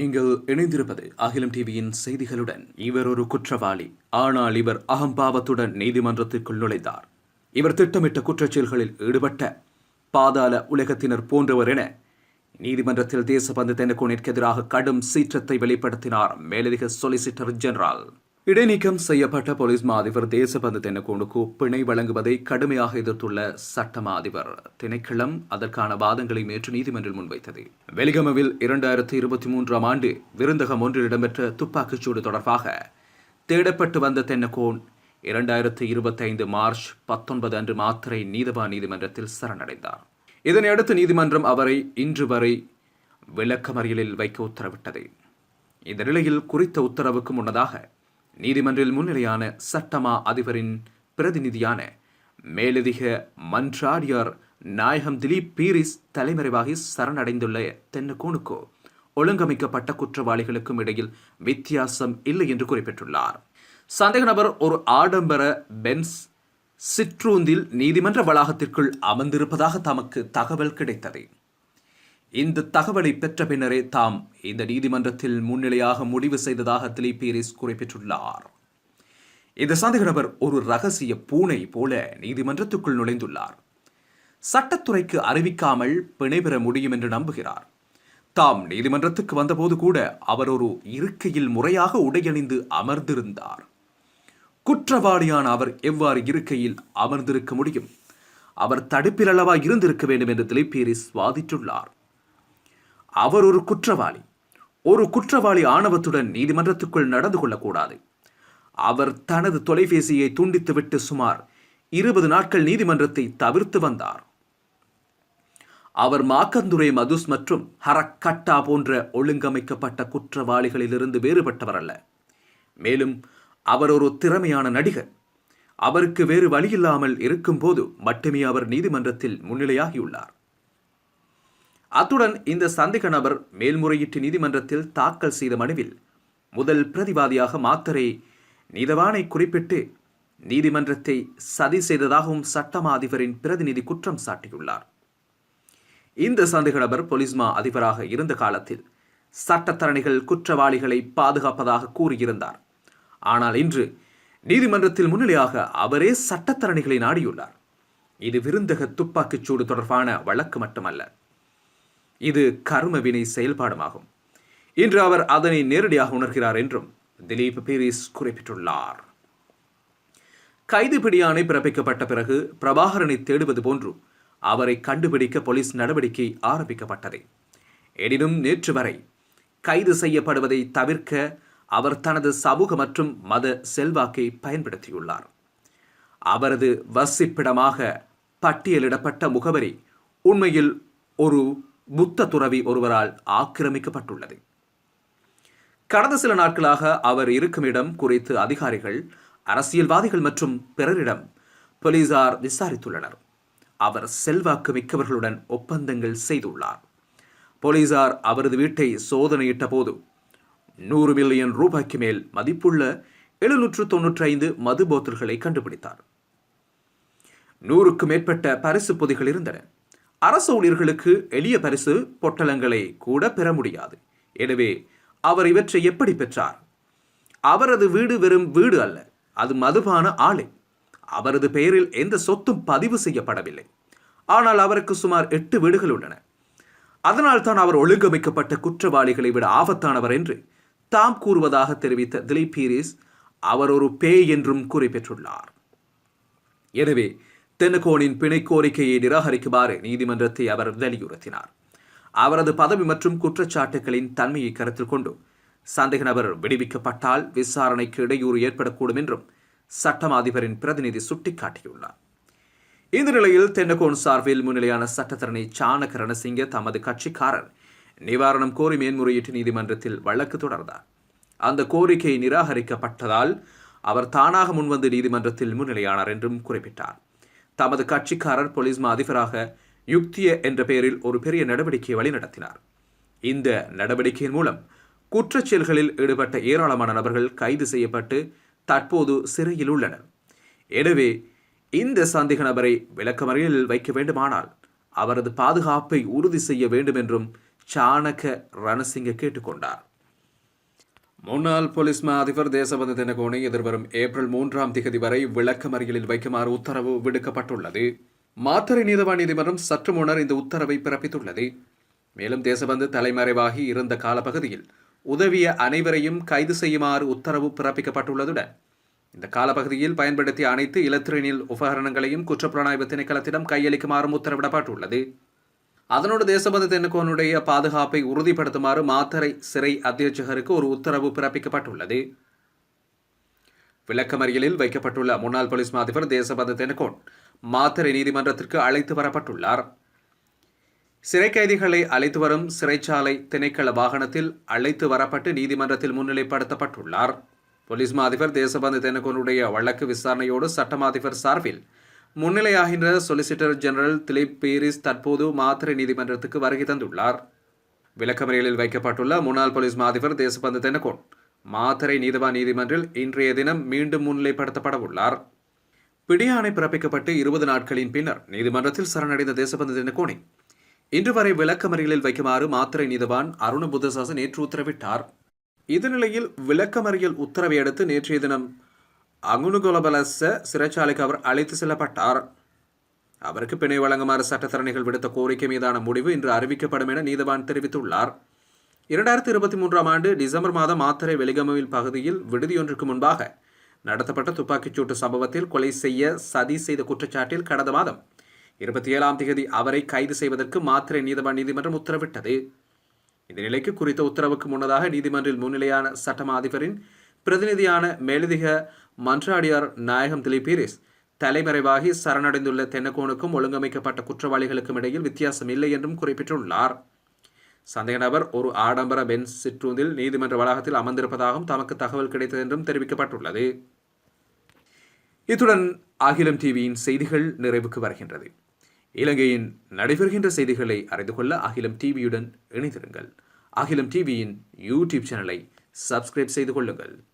நீங்கள் இணைந்திருப்பது அகிலம் டிவியின் செய்திகளுடன். இவர் ஒரு குற்றவாளி. ஆனால் இவர் அகம்பாவத்துடன் நீதிமன்றத்திற்குள் நுழைந்தார். இவர் திட்டமிட்ட குற்றச்செயல்களில் ஈடுபட்ட பாதாள உலகத்தினர் போன்றவர் என நீதிமன்றத்தில் தேசபந்து தென்னக்கோனிற்கு எதிராக கடும் சீற்றத்தை வெளிப்படுத்தினார் மேலதிக சொலிசிட்டர் ஜெனரல் இடைநீக்கம் செய்யப்பட்ட போலீஸ் மா அதிபர் தேசபந்து தென்னக்கோனுக்கு பிணை வழங்குவதை கடுமையாக எதிர்த்துள்ள சட்ட அதிபர் திணைக்களம் அதற்கான வாதங்களை நேற்று நீதிமன்றில் முன்வைத்தது. வெலிகமவில் இரண்டாயிரத்தி இருபத்தி மூன்றாம் ஆண்டு விருந்தகம் ஒன்றில் இடம்பெற்ற துப்பாக்கிச்சூடு தொடர்பாக தேடப்பட்டு வந்த தென்னக்கோன் இரண்டாயிரத்தி இருபத்தைந்து மார்ச் பத்தொன்பது அன்று மாத்திரை நீதவான் நீதிமன்றத்தில் சரணடைந்தார். இதனையடுத்து நீதிமன்றம் அவரை இன்று வரை விளக்கமறியலில் வைக்க உத்தரவிட்டது. இந்த நிலையில் குறித்த உத்தரவுக்கு முன்னதாக நீதிமன்றில் முன்னிலையான சட்டமா அதிபரின் பிரதிநிதியான மேலதிக மன்றாடியார் நாயகம் திலீப் பீரிஸ் தலைமறைவாகி சரணடைந்துள்ள தென்னகோனுக்கு ஒழுங்கமைக்கப்பட்ட குற்றவாளிகளுக்கும் இடையில் வித்தியாசம் இல்லை என்று குறிப்பிட்டுள்ளார். சந்தேக நபர் ஒரு ஆடம்பர பென்ஸ் சிற்றூந்தில் நீதிமன்ற வளாகத்திற்குள் அமர்ந்திருப்பதாக தமக்கு தகவல் கிடைத்தது. இந்த தகவலை பெற்ற பின்னரே தாம் இந்த நீதிமன்றத்தில் முன்னிலையாக முடிவு செய்ததாக திலிபீரிஸ் குறிப்பிட்டுள்ளார். இந்த சந்தேக நபர் ஒரு ரகசிய பூனை போல நீதிமன்றத்துக்குள் நுழைந்துள்ளார். சட்டத்துறைக்கு அறிவிக்காமல் பிணை பெற முடியும் என்று நம்புகிறார். தாம் நீதிமன்றத்துக்கு வந்தபோது கூட அவர் ஒரு இருக்கையில் முறையாக உடையணிந்து அமர்ந்திருந்தார். குற்றவாளியான அவர் எவ்வாறு இருக்கையில் அமர்ந்திருக்க முடியும்? அவர் தடுப்பில் அளவா இருந்திருக்க வேண்டும் என்று திலிபீரிஸ் வாதிட்டுள்ளார். அவர் ஒரு குற்றவாளி. ஒரு குற்றவாளி ஆணவத்துடன் நீதிமன்றத்துக்குள் நடந்து கொள்ளக்கூடாது. அவர் தனது தொலைபேசியை துண்டித்துவிட்டு சுமார் இருபது நாட்கள் நீதிமன்றத்தை தவிர்த்து வந்தார். அவர் மாக்கந்துரை மதுஸ் மற்றும் ஹரக்கட்டா போன்ற ஒழுங்கமைக்கப்பட்ட குற்றவாளிகளிலிருந்து வேறுபட்டவர் அல்ல மேலும் அவர் ஒரு திறமையான நடிகர். அவருக்கு வேறு வழியில்லாமல் இருக்கும்போது மட்டுமே அவர் நீதிமன்றத்தில் முன்னிலையாகியுள்ளார். அத்துடன் இந்த சந்தேக நபர் மேல்முறையீட்டு நீதிமன்றத்தில் தாக்கல் செய்த மனுவில் முதல் பிரதிவாதியாக மாத்தரை நீதவானை குறிப்பிட்டு நீதிமன்றத்தை சதி செய்ததாகவும் சட்டமா அதிபரின் பிரதிநிதி குற்றம் சாட்டியுள்ளார். இந்த சந்தேக நபர் பொலிஸ்மா அதிபராக இருந்த காலத்தில் சட்டத்தரணிகள் குற்றவாளிகளை பாதுகாப்பதாக கூறியிருந்தார். ஆனால் இன்று நீதிமன்றத்தில் முன்னிலையாக அவரே சட்டத்தரணிகளை நாடியுள்ளார். இது விருந்தக துப்பாக்கிச்சூடு தொடர்பான வழக்கு மட்டுமல்ல. இது கர்ம வினை செயல்பாடுமாகும். இன்று அவர் அதனை நேரடியாக உணர்கிறார் என்றும் திலீப் பீரிஸ் குறிப்பிட்டுள்ளார். கைது பிடியானை பிறப்பிக்கப்பட்ட பிறகு பிரபாகரனை தேடுவது போன்று அவரை கண்டுபிடிக்க போலீஸ் நடவடிக்கை ஆரம்பிக்கப்பட்டது. எனினும் நேற்று வரை கைது செய்யப்படுவதை தவிர்க்க அவர் தனது சமூக மற்றும் மத செல்வாக்கை பயன்படுத்தியுள்ளார். அவரது வசிப்பிடமாக பட்டியலிடப்பட்ட முகவரி உண்மையில் ஒரு புத்த துறவி ஒருவரால் ஆக்கிரமிக்கப்பட்டுள்ளது. கடந்த சில நாட்களாக அவர் இருக்கும் இடம் குறித்து அதிகாரிகள் அரசியல்வாதிகள் மற்றும் பிறரிடம் போலீசார் விசாரித்துள்ளனர். அவர் செல்வாக்கு மிக்கவர்களுடன் ஒப்பந்தங்கள் செய்துள்ளார். போலீசார் அவரது வீட்டை சோதனையிட்ட போது நூறு மில்லியன் ரூபாய்க்கு மேல் மதிப்புள்ள எழுநூற்று தொன்னூற்றி ஐந்து மது போத்தல்களை கண்டுபிடித்தார். நூறுக்கு மேற்பட்ட பரிசு பொதிகள் இருந்தன. அரசு ஊழியர்களுக்கு எளிய பரிசு பொட்டலங்களை கூட பெற முடியாது. எனவே அவர் இவற்றை எப்படி பெற்றார்? அவரது வீடு வெறும் வீடு அல்ல அது மதுபான ஆலை. அவரது பெயரில் எந்த சொத்தும் பதிவு செய்யப்படவில்லை. ஆனால் அவருக்கு சுமார் எட்டு வீடுகள் உள்ளன. அதனால் தான் அவர் ஒழுங்கமைக்கப்பட்ட குற்றவாளிகளை விட ஆபத்தானவர் என்று தாம் கூறுவதாக தெரிவித்த திலீப் பீரிஸ் அவர் ஒரு பேய் என்றும் குறிப்பிட்டுள்ளார் எனவே தென்னகோனின் பிணை கோரிக்கையை நிராகரிக்குமாறு நீதிமன்றத்தை அவர் வலியுறுத்தினார். அவரது பதவி மற்றும் குற்றச்சாட்டுகளின் தன்மையை கருத்தில் கொண்டு சந்தேக நபர் விடுவிக்கப்பட்டால் விசாரணைக்கு இடையூறு ஏற்படக்கூடும் என்றும் சட்டம் அதிபரின் பிரதிநிதி சுட்டிக்காட்டியுள்ளார். இந்த நிலையில் தென்னகோன் சார்பில் முன்னிலையான சட்டத்தரணி சாணக ரணசிங்க தமது கட்சிக்காரர் நிவாரணம் கோரி மேன்முறையீட்டு நீதிமன்றத்தில் வழக்கு தொடர்ந்தார். அந்த கோரிக்கை நிராகரிக்கப்பட்டதால் அவர் தானாக முன்வந்து நீதிமன்றத்தில் முன்னிலையானார் என்றும் குறிப்பிட்டார். தமது கட்சிக்காரர் போலீஸ் அதிபராக யுக்திய என்ற பெயரில் ஒரு பெரிய நடவடிக்கையை வழிநடத்தினார். இந்த நடவடிக்கையின் மூலம் குற்றச்செயல்களில் ஈடுபட்ட ஏராளமான நபர்கள் கைது செய்யப்பட்டு தற்போது சிறையில் உள்ளனர். எனவே இந்த சந்தேக நபரை விளக்கமறியலில் வைக்க வேண்டுமானால் அவரது பாதுகாப்பை உறுதி செய்ய வேண்டும் என்றும் சாணக ரணசிங்க கேட்டுக்கொண்டார். முன்னாள் போலீஸ் மா அதிபர் தேசபந்து தினகோணி எதிர்வரும் ஏப்ரல் மூன்றாம் திகதி வரை விளக்கமறியலில் வைக்குமாறு உத்தரவு விடுக்கப்பட்டுள்ளது. மாத்தறை நீதவான் நீதிமன்றம் சற்று முன்னர் இந்த உத்தரவை பிறப்பித்துள்ளது. மேலும் தேசபந்து தலைமறைவாகி இருந்த காலப்பகுதியில் உதவிய அனைவரையும் கைது செய்யுமாறு உத்தரவு பிறப்பிக்கப்பட்டுள்ளதுடன் இந்த காலப்பகுதியில் பயன்படுத்திய அனைத்து இலத்திரனியல் உபகரணங்களையும் குற்றப்புலனாய்வு திணைக்களத்திடம் கையளிக்குமாறும் உத்தரவிடப்பட்டுள்ளது. அதனோடு தேசபந்து தென்னுக்கோனுடைய பாதுகாப்பை உறுதிப்படுத்துமாறு மாத்தரை சிறை அத்தியட்சகருக்கு ஒரு உத்தரவு பிறப்பிக்கப்பட்டுள்ளது. விளக்கமறியலில் வைக்கப்பட்டுள்ள முன்னாள் போலீஸ் மா அதிபர் தேசபந்து தென்னுக்கோன் நீதிமன்றத்திற்கு அழைத்து வரப்பட்டுள்ளார். சிறை கைதிகளை அழைத்து வரும் சிறைச்சாலை திணைக்கள வாகனத்தில் அழைத்து வரப்பட்டு நீதிமன்றத்தில் முன்னிலைப்படுத்தப்பட்டுள்ளார். போலீஸ் மாதிபர் தேசபந்து தென்னகோனுடைய வழக்கு விசாரணையோடு சட்டமாதிபர் சார்பில் முன்னிலையாகின்ற சொலிசிட்டர் ஜெனரல் திலீப் பீரிஸ் தற்போது மாத்திரை நீதிமன்றத்துக்கு வருகை தந்துள்ளார். விளக்கமறியலில் வைக்கப்பட்டுள்ள முன்னாள் போலீஸ் மாதிபர் தேசபந்த தேசபந்து தென்னகோன் மாத்தறை நீதிமன்றில் இன்றைய தினம் மீண்டும் முன்னிலைப்படுத்தப்பட உள்ளார். பிடியாணை பிறப்பிக்கப்பட்டு இருபது நாட்களின் பின்னர் நீதிமன்றத்தில் சரணடைந்த தேசபந்து தென்னகோனை இன்று வரை விளக்கமறியலில் வைக்குமாறு மாத்திரை நீதவான் அருண புத்தசாசன் நேற்று உத்தரவிட்டார். இதனிலையில் நிலையில் விளக்கமறியல் உத்தரவை அடுத்து நேற்றைய தினம் அங்குனுகுலபலச சிறைச்சாலைக்கு அவர் அழைத்து செல்லப்பட்டார். அவருக்கு பிணை வழங்குமாறு சட்டத்தரணிகள் விடுத்த கோரிக்கை மீதான முடிவு இன்று அறிவிக்கப்படும் என நீதவான் தெரிவித்துள்ளார். இரண்டாயிரத்தி இருபத்தி மூன்றாம் ஆண்டு டிசம்பர் மாதம் மாத்தரை வெளிகமவில் பகுதியில் விடுதியொன்றுக்கு முன்பாக நடத்தப்பட்ட துப்பாக்கிச்சூட்டு சம்பவத்தில் கொலை செய்ய சதி செய்த குற்றச்சாட்டில் கடந்த மாதம் இருபத்தி ஏழாம் தேதி அவரை கைது செய்வதற்கு மாத்திரை நீதவான் நீதிமன்றம் உத்தரவிட்டது. இந்த நிலைக்கு குறித்த உத்தரவுக்கு முன்னதாக நீதிமன்றில் முன்னிலையான சட்டமா அதிபரின் பிரதிநிதியான மேலதிக மன்றாடியார் நாயகம் திலிபீரிஸ் தலைமறைவாகி சரணடைந்துள்ள தென்னகோனுக்கும் ஒழுங்கமைக்கப்பட்ட குற்றவாளிகளுக்கும் இடையில் வித்தியாசம் இல்லை என்றும் குறிப்பிட்டுள்ளார். சந்தேக நபர் ஒரு ஆடம்பர பென் சிற்றூந்தில் நீதிமன்ற வளாகத்தில் அமர்ந்திருப்பதாகவும் தமக்கு தகவல் கிடைத்தது என்றும் தெரிவிக்கப்பட்டுள்ளது. இத்துடன் அகிலம் டிவியின் செய்திகள் நிறைவுக்கு வருகின்றது. இலங்கையின் நடைபெறுகின்ற செய்திகளை அறிந்து கொள்ள அகிலம் டிவியுடன் இணைந்திருங்கள். அகிலம் டிவியின் யூடியூப் சேனலை சப்ஸ்கிரைப் செய்து கொள்ளுங்கள்.